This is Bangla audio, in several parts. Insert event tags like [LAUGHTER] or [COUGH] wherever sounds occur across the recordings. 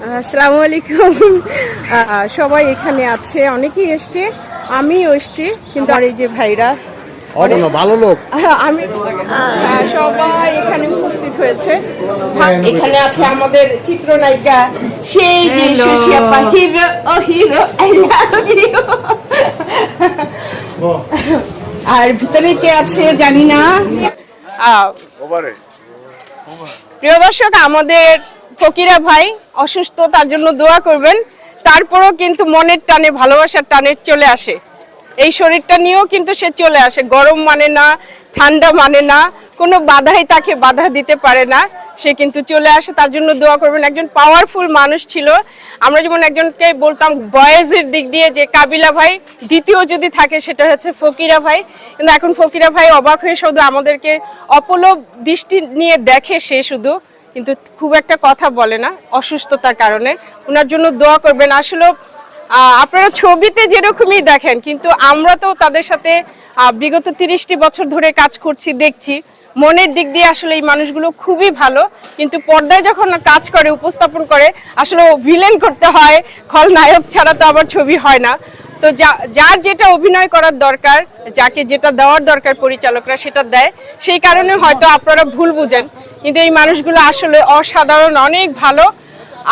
আসসালামু আলাইকুম আহ, সবাই এখানে আছে। অনেকেই এসছে আমিও এসছি কিন্তু আর এই যে ভাইরা। ভালো লোক? আমি সবাই এখানে উপস্থিত হয়েছে। এখানে আছে আমাদের চিত্রনায়িকা সেই যে সুশিয়াপা হিরো ও হিরো আই লাভ ইউ আর ভিতরে কে আছে জানি না। আহ, প্রিয় দর্শক আমাদের ফকিরা ভাই অসুস্থ, তার জন্য দোয়া করবেন। তারপরও কিন্তু মনের টানে, ভালোবাসার টানে চলে আসে। এই শরীরটা নিয়েও কিন্তু সে চলে আসে। গরম মানে না, ঠান্ডা মানে না, কোনো বাধাই তাকে বাধা দিতে পারে না। সে কিন্তু চলে আসে, তার জন্য দোয়া করবেন। একজন পাওয়ারফুল মানুষ ছিল। আমরা যেমন একজনকে বলতাম বয়েজের দিক দিয়ে যে, কাবিলা ভাই, দ্বিতীয় যদি থাকে সেটা হচ্ছে ফকিরা ভাই। কিন্তু এখন ফকিরা ভাই অবাক হয়ে শুধু আমাদেরকে অপলব দৃষ্টি নিয়ে দেখে সে শুধু। কিন্তু খুব একটা কথা বলে না অসুস্থতার কারণে। ওনার জন্য দোয়া করবেন। আসলে আপনারা ছবিতে যেরকমই দেখেন, কিন্তু আমরা তো তাদের সাথে বিগত তিরিশটি বছর ধরে কাজ করছি, দেখছি। মনের দিক দিয়ে আসলে এই মানুষগুলো খুবই ভালো, কিন্তু পর্দায় যখন কাজ করে, উপস্থাপন করে, আসলে ভিলেন করতে হয়, খলনায়ক ছাড়া তো আবার ছবি হয় না। তো যার যেটা অভিনয় করার দরকার, যাকে যেটা দেওয়ার দরকার পরিচালকরা সেটা দেয়, সেই কারণে হয়তো আপনারা ভুল বুঝেন। কিন্তু এই মানুষগুলো আসলে অসাধারণ, অনেক ভালো।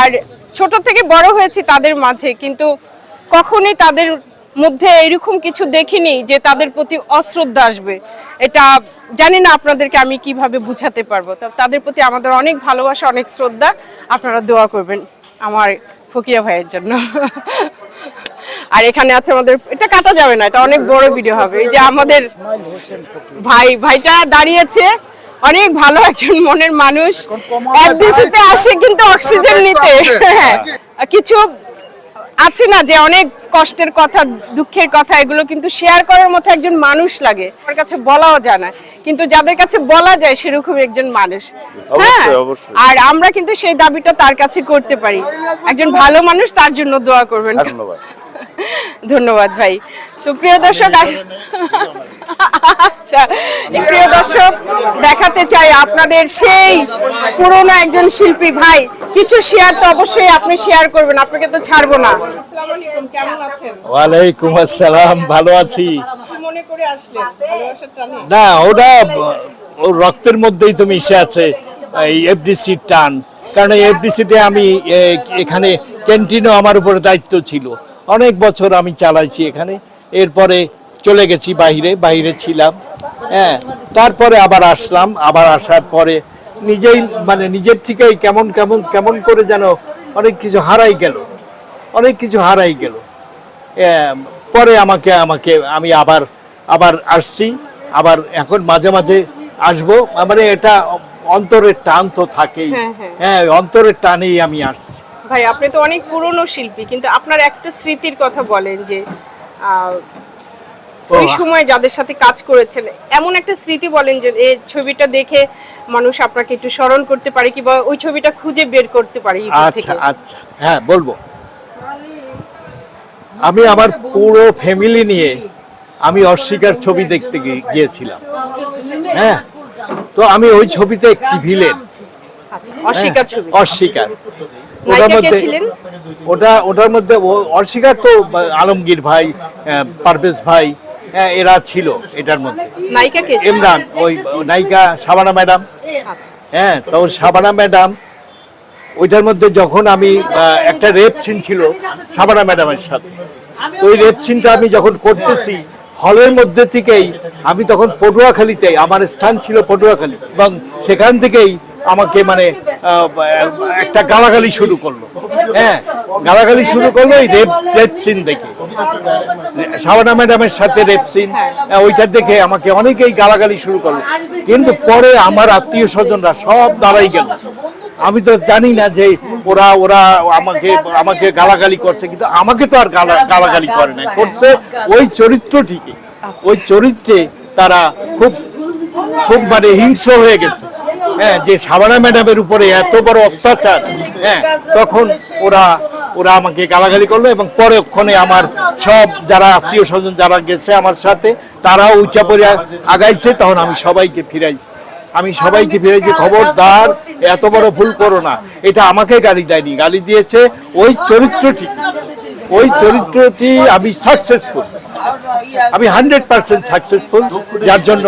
আর ছোট থেকে বড় হয়েছি তাদের মাঝে, কিন্তু কখনোই তাদের মধ্যে এরকম কিছু দেখিনি যে তাদের প্রতি অশ্রদ্ধা আসবে। এটা জানি না আপনাদেরকে আমি কীভাবে বুঝাতে পারব। তো তাদের প্রতি আমাদের অনেক ভালোবাসা, অনেক শ্রদ্ধা। আপনারা দোয়া করবেন আমার ফকিয়া ভাইয়ের জন্য। আর এখানে আছে আমাদের, এটা কাটা যাবে না, এটা অনেক বড় ভিডিও হবে। এই যে আমাদের ভাই, ভাইটা দাঁড়িয়েছে। অনেক ভালো একজন মনের মানুষ। এফডিসিতে আসে কিন্তু অক্সিজেন নিতে। হ্যাঁ। কিছু আছে না যে অনেক কষ্টের কথা দুঃখের কথা এগুলো কিন্তু শেয়ার করার মতো একজন মানুষ লাগে। আমার কাছে বলাও যায় না। কিন্তু যাদের কাছে বলা যায় সেরকম একজন মানুষ। হ্যাঁ। আর আমরা কিন্তু সেই দাবিটা তার কাছে করতে পারি। একজন ভালো মানুষ তার জন্য দোয়া করবেন। ধন্যবাদ। [LAUGHS] ধন্যবাদ ভাই। তো প্রিয় দর্শক আচ্ছা প্রিয় দর্শক দেখাতে চাই আপনাদের সেই পুরনো একজন শিল্পী। ভাই কিছু শেয়ার তো অবশ্যই আপনি শেয়ার করবেন আপনাকে তো ছাড়বো না। আসসালামু আলাইকুম কেমন আছেন? ওয়ালাইকুম আসসালাম ভালো আছি। মনে না ওটা ও রক্তের মধ্যেই তো মিশে আছে এই এফডিসি টান। কারণ এই এফডিসিতে আমি এখানে ক্যান্টিনও আমার উপরে দায়িত্ব ছিল। অনেক বছর আমি চালাইছি এখানে। এরপরে চলে গেছি বাইরে বাইরে ছিলাম হ্যাঁ। তারপরে আবার আসলাম আবার আসার পরে নিজেই মানে নিজের থেকেই কেমন কেমন কেমন করে যেন অনেক কিছু হারাই গেল অনেক কিছু হারাই গেল। এম, পরে আমাকে আমাকে আমি আবার আবার আসছি আবার এখন মাঝে মাঝে আসব মানে এটা অন্তরের টান তো থাকেই। হ্যাঁ, হ্যাঁ। হ্যাঁ অন্তরের টানেই আমি আসছি। ভাই আপনি তো অনেক পুরনো শিল্পী কিন্তু আপনার একটা স্মৃতির কথা বলেন যে ওই সময় যাদের সাথে কাজ করেছেন এমন একটা স্মৃতি বলেন যে এই ছবিটা দেখে মানুষ আপনাকে একটু স্মরণ করতে পারে কিংবা ওই ছবিটা খুঁজে বের করতে পারে আচ্ছা আচ্ছা। হ্যাঁ বলব। আমি আমার পুরো ফ্যামিলি নিয়ে আমি অস্বীকার ছবি দেখতে গিয়েছিলাম। হ্যাঁ তো আমি ওই ছবিতে একটি ভিলেন আচ্ছা, অস্বীকার অস্বীকার। ওটার মধ্যে ওটা ওটার মধ্যে অস্বীকার তো আলমগীর ভাই পারভেজ ভাই হ্যাঁ, এরা ছিল এটার মধ্যে। ইমরান ওই নায়িকা শাবানা ম্যাডাম। আচ্ছা। হ্যাঁ তো শাবানা ম্যাডাম ওইটার মধ্যে যখন আমি একটা রেপ সিন ছিল শাবানা ম্যাডামের সাথে। ওই রেপ সিনটা আমি যখন করতেছি হলের মধ্যে থেকেই আমি তখন পটুয়াখালীতে আমার স্থান ছিল পটুয়াখালী এবং সেখান থেকেই আমাকে মানে একটা গালাগালি শুরু করল। হ্যাঁ গালাগালি শুরু করল এই রেপ রেপ সিন দেখে। শাবানা ম্যাডামের সাথে রেপ সিন ওইটা দেখে আমাকে অনেকেই গালাগালি শুরু করল। কিন্তু পরে আমার আত্মীয় স্বজনরা সব দাঁড়াই গেল। আমি তো জানি না যে ওরা ওরা আমাকে আমাকে গালাগালি করছে, কিন্তু আমাকে তো আর গালা- গালাগালি করে না করছে ওই চরিত্রটিকে। ওই চরিত্রে তারা খুব খুব মানে হিংস্র হয়ে গেছে। হ্যাঁ যে সাবানা ম্যাডামের উপরে এত বড় অত্যাচার হ্যাঁ তখন ওরা ওরা আমাকে গালাগালি করল এবং পরক্ষণে আমার সব যারা আত্মীয় স্বজন যারা গেছে আমার সাথে, তারাও উচ্চা পরে আগাইছে, তখন আমি সবাইকে ফিরাইছি। আমি সবাইকে ফিরেছি খবরদার, এত বড় ভুল করো না। এটা আমাকে গালি দেয়নি, গালি দিয়েছে ওই চরিত্রটি। ওই চরিত্রটি আমি সাকসেসফুল আমি হান্ড্রেড পার্সেন্ট সাকসেসফুল যার জন্য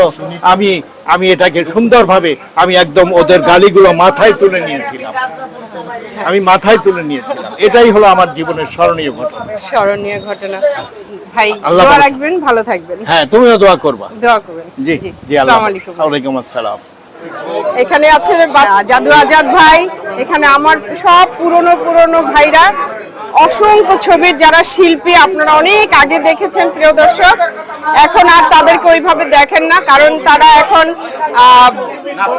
আমি আমি এটাকে সুন্দরভাবে, আমি একদম ওদের গালিগুলো মাথায় তুলে নিয়েছিলাম। আমি মাথায় তুলে নিয়েছিলাম। এটাই হলো আমার জীবনের স্মরণীয় ঘটনা। স্মরণীয় ঘটনা। ভাই দোয়া রাখবেন ভালো থাকবেন। হ্যাঁ তুমিও দোয়া করবা। দোয়া করবেন। জি জি আসসালামু আলাইকুম। ওয়ালাইকুম আসসালাম। এখানে আছে জাদু আজাদ ভাই। এখানে আমার সব পুরনো পুরনো ভাইরা। অসংখ্য ছবির যারা শিল্পী আপনারা অনেক আগে দেখেছেন প্রিয় দর্শক। এখন আর তাদেরকে ওইভাবে দেখেন না কারণ তারা এখন আহ,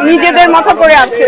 নিজেদের মতো করে আছে।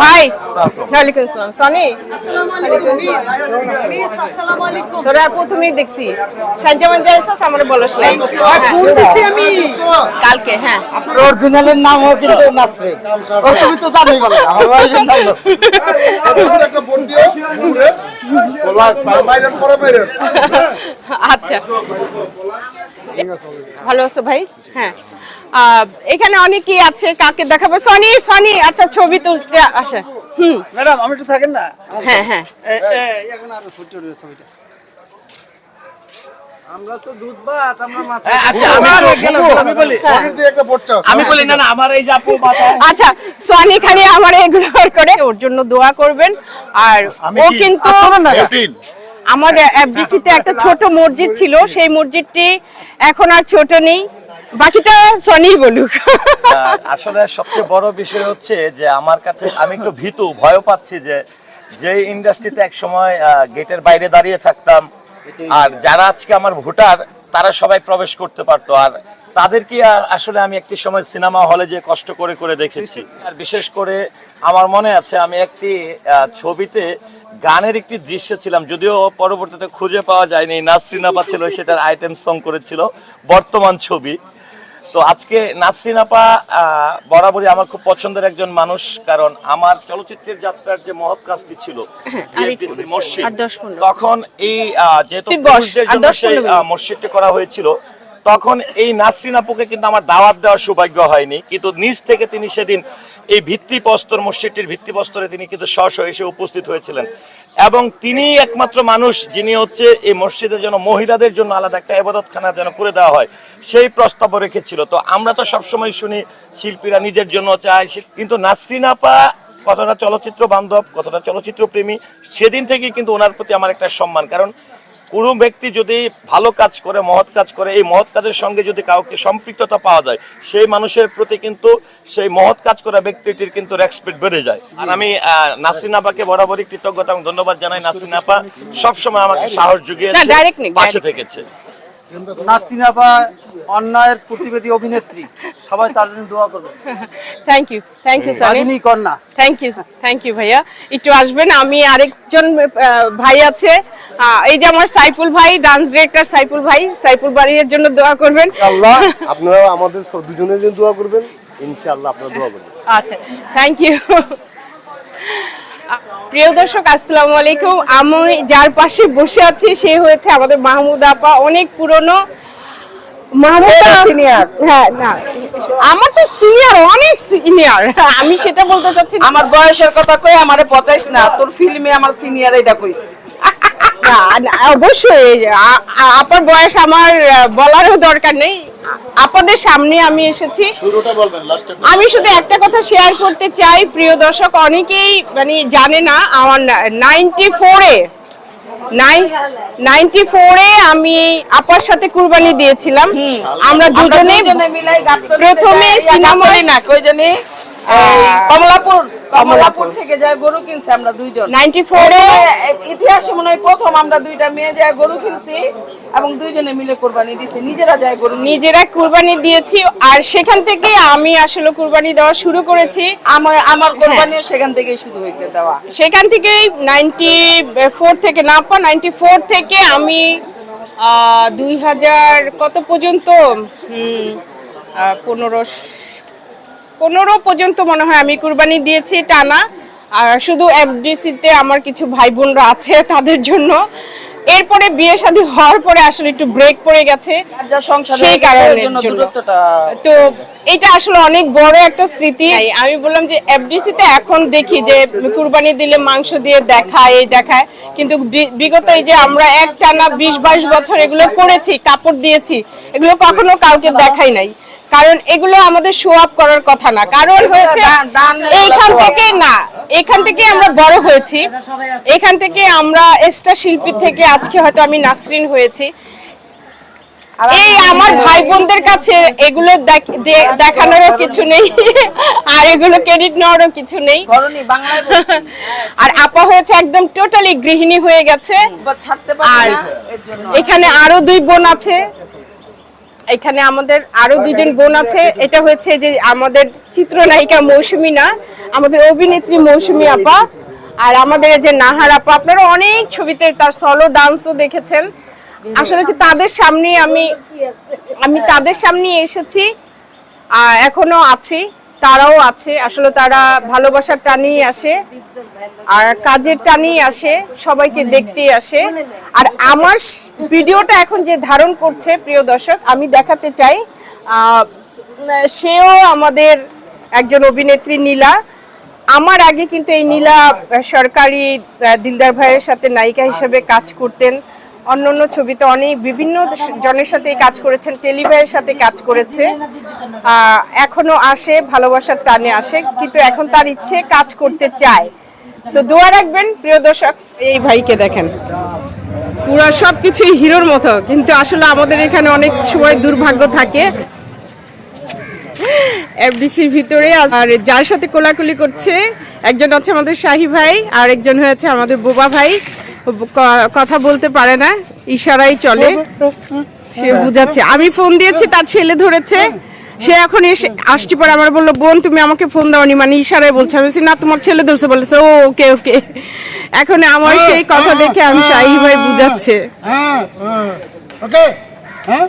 ভাই ওয়ালাইকুম আসসালাম সনি? তোরা প্রথমেই দেখছি। সাজ্জামান যাইছস আমার বলস নাই ফোন দিছি আমি কালকে হ্যাঁ। অরিজিনালের নাম ও কিন্তু নাসরে ও তুমি তো জানোই বলো। আমার ভাইয়ের নাম নাসরে আচ্ছা ভালো আছো ভাই? হ্যাঁ। এখানে অনেকেই আছে কাকে দেখাবো? সনি সনি আচ্ছা ছবি তুলতে আচ্ছা হুম। ম্যাডাম আমি একটু থাকেন না? হ্যাঁ হ্যাঁ। এখন আরও ছবিটা। আমরা তো দুধ ভাত আমরা মাথা আচ্ছা আমি আমি বলি আমি বলি না না আমার এই যে আপু বাবা আচ্ছা সোয়ানি খালি আমার এগুলো করে ওর জন্য দোয়া করবেন। আর ও কিন্তু আমাদের এফডিসিতে একটা ছোট মসজিদ ছিল সেই মসজিদটি এখন আর ছোট নেই। বাকিটা সনি বলুক। আসলে সবচেয়ে বড় বিষয় হচ্ছে যে আমার কাছে, আমি একটু ভীতু ভয় পাচ্ছি যে যে ইন্ডাস্ট্রিতে এক সময় গেটের বাইরে দাঁড়িয়ে থাকতাম। আর যারা আজকে আমার ভোটার, তারা সবাই প্রবেশ করতে পারতো। আর তাদেরকে আসলে আমি একটি সময় সিনেমা হলে যে কষ্ট করে করে দেখেছি। আর বিশেষ করে আমার মনে আছে, আমি একটি ছবিতে গানের একটি দৃশ্য ছিলাম, যদিও পরবর্তীতে খুঁজে পাওয়া যায়নি। নাসরিন আপা ছিল সেটার আইটেম সং করেছিল। বর্তমান ছবি। তো আজকে নাসরিন আপা বরাবরই আমার খুব পছন্দের একজন মানুষ কারণ আমার চলচ্চিত্রের যাত্রার যে মহৎ কাজটি ছিল মসজিদ। তখন এই যেহেতু। মসজিদটি করা হয়েছিল তখন এই নাসরিন আপুকে কিন্তু আমার দাওয়াত দেওয়ার সৌভাগ্য হয়নি কিন্তু নিজ থেকে তিনি সেদিন এই ভিত্তিপ্রস্তর মসজিদটির ভিত্তিপ্রস্তরে তিনি কিন্তু স্ব এসে উপস্থিত হয়েছিলেন এবং তিনি একমাত্র মানুষ যিনি হচ্ছে এই মসজিদের জন্য, মহিলাদের জন্য আলাদা একটা এবাদতখানা যেন করে দেওয়া হয়, সেই প্রস্তাব রেখেছিল। তো আমরা তো সবসময় শুনি শিল্পীরা নিজের জন্য চায় কিন্তু নাসরিন আপা কতটা চলচ্চিত্র বান্ধব, কতটা চলচ্চিত্র প্রেমী সেদিন থেকেই কিন্তু ওনার প্রতি আমার একটা সম্মান। কারণ কোনো ব্যক্তি যদি ভালো কাজ করে মহৎ কাজ করে এই মহৎ কাজের সঙ্গে যদি কাউকে সম্পৃক্ততা পাওয়া যায় সেই মানুষের প্রতি কিন্তু সেই মহৎ কাজ করা ব্যক্তিটির কিন্তু রেসপেক্ট বেড়ে যায়। আর আমি আহ, নাসরিন আপাকে বরাবরই কৃতজ্ঞতা এবং ধন্যবাদ জানাই। নাসরিন আপা সবসময় আমাকে সাহস জুগিয়েছে পাশে। থেকেছে। অন্যায়ের প্রতিবেদী অভিনেত্রী সবাই তার জন্য দোয়া করবে thank you thank you Ragini কন্যা। থ্যাংক ইউ থ্যাংক ইউ ভাইয়া। একটু আসবেন আমি আরেকজন আহ, ভাই আছে। এই যে আমার সাইফুল ভাই ডান্স ডিরেক্টর সাইফুল ভাই সাইফুল বাড়ির জন্য দোয়া করবেন। আল্লাহ আপনারা আমাদের দুজনের জন্য দোয়া করবেন। ইনশাআল্লাহ আপনারা দোয়া করবেন। আচ্ছা থ্যাংক ইউ প্রিয় দর্শক আসসালামু আলাইকুম। আমি যার পাশে বসে আছি সে হয়েছে আমাদের মাহমুদ আপা অনেক পুরনো। মাহমুদ সিনিয়র হ্যাঁ না। আমার তো সিনিয়র অনেক সিনিয়র আমি সেটা বলতে চাচ্ছি না। আমার বয়সের কথা কই আমারে পতাইস না। তোর ফিল্মে আমার সিনিয়র এটা কইস। অবশ্যই আপার বয়স আমার বলারও দরকার নেই। আপনাদের সামনে আমি এসেছি। শুরুটা বলবেন লাস্টে আমি শুধু একটা কথা শেয়ার করতে চাই প্রিয় দর্শক অনেকেই মানে জানে না আমার নাইনটি ফোরে নাইনটি ফোরে আমি আপার সাথে কুরবানি দিয়েছিলাম। আমরা দুজনে প্রথমে সিনেমা- না কই জানি? কমলাপুর কমলাপুর থেকে যায় গরু কিনছে আমরা দুইজন। নাইনটি ফোরে ইতিহাসে মনে হয় প্রথম আমরা দুইটা মেয়ে যায় গরু কিনছি এবং দুইজনে মিলে কোরবানি দিছি। নিজেরা যায় গরু নিজেরা কুরবানি দিয়েছি আর সেখান থেকে আমি আসলে কুরবানি দেওয়া শুরু করেছি। আমার আমার কোরবানিও সেখান থেকেই শুরু হয়েছে দেওয়া। সেখান থেকে নাইনটি ফোর থেকে না পা নাইনটি ফোর থেকে আমি দুই হাজার কত পর্যন্ত? হুম, পনেরো পনেরো পর্যন্ত মনে হয় আমি কুরবানি দিয়েছি টানা। আর শুধু এফডিসিতে আমার কিছু ভাই বোনরা আছে তাদের জন্য। এরপরে বিয়ে শাদী হওয়ার পরে আসলে একটু ব্রেক পড়ে গেছে। সেই। দূরত্বটা তো এটা আসলে অনেক বড় একটা স্মৃতি। আমি বললাম যে এফডিসিতে এখন দেখি যে কুরবানি দিলে মাংস দিয়ে দেখায় এই দেখায়। কিন্তু বি- বিগত এই যে আমরা এক টানা বিশ বাইশ বছর এগুলো করেছি কাপড় দিয়েছি এগুলো কখনো কাউকে দেখাই নাই। কারণ এগুলো আমাদের শো আপ করার কথা না। কারণ হয়েছে এইখান থেকে না এখান থেকে আমরা বড় হয়েছি। এখান থেকে আমরা এক্সট্রা শিল্পী থেকে আজকে হয়তো আমি নাসরিন হয়েছি। এই আমার ভাই বোনদের কাছে এগুলো দেখ- দেখানোরও কিছু নেই। আর এগুলো ক্রেডিট নেওয়ারও কিছু নেই। আর আপা হয়েছে একদম টোটালি গৃহিণী হয়ে গেছে। আর এখানে আরও দুই বোন আছে। এখানে আমাদের আরও দুজন বোন আছে। এটা হচ্ছে যে আমাদের চিত্রনায়িকা মৌসুমী না, আমাদের অভিনেত্রী মৌসুমী আপা আর আমাদের যে নাহার আপা, আপনারা অনেক ছবিতে তার সলো ডান্সও দেখেছেন। আসলে কি তাদের সামনে আমি আমি তাদের সামনে এসেছি আর এখনও আছি। তারাও আছে। আসলে তারা ভালোবাসার টানেই আসে আর কাজের টানেই আসে, সবাইকে দেখতেই আসে। আর আমার ভিডিওটা এখন যে ধারণ করছে, প্রিয় দর্শক, আমি দেখাতে চাই সেও আমাদের একজন অভিনেত্রী নীলা। আমার আগে কিন্তু এই নীলা সরকারি দিলদার ভাইয়ের সাথে নায়িকা হিসেবে কাজ করতেন। অন্য অন্য ছবিতে অনেক বিভিন্ন জনের সাথে কাজ করেছেন টেলিভাইয়ের সাথে কাজ করেছে। আহ, এখনও আসে ভালোবাসার টানে আসে কিন্তু এখন তার ইচ্ছে কাজ করতে চায়। তো দোয়া রাখবেন প্রিয় দর্শক এই ভাইকে দেখেন। পুরা সব কিছুই হিরোর মতো কিন্তু আসলে আমাদের এখানে অনেক সময় দুর্ভাগ্য থাকে। এফডিসির ভিতরে আর যার সাথে কোলাকুলি করছে একজন আছে আমাদের শাহি ভাই আর একজন হয়েছে আমাদের বোবা ভাই। কথা বলতে পারে না ইশারাই চলে। সে বুঝাচ্ছে। আমি ফোন দিয়েছি তার ছেলে ধরেছে। সে এখন এসে আসছি পরে। আমার বলল বোন তুমি আমাকে ফোন দাওনি। মানে ইশারায় বলছে। আমি বলছি, না তোমার ছেলে ধরছে। বলেছে ও ওকে ওকে। এখন আমার সেই কথা দেখে আমি শাহি ভাই বুঝাচ্ছে। হ্যাঁ ওকে হ্যাঁ।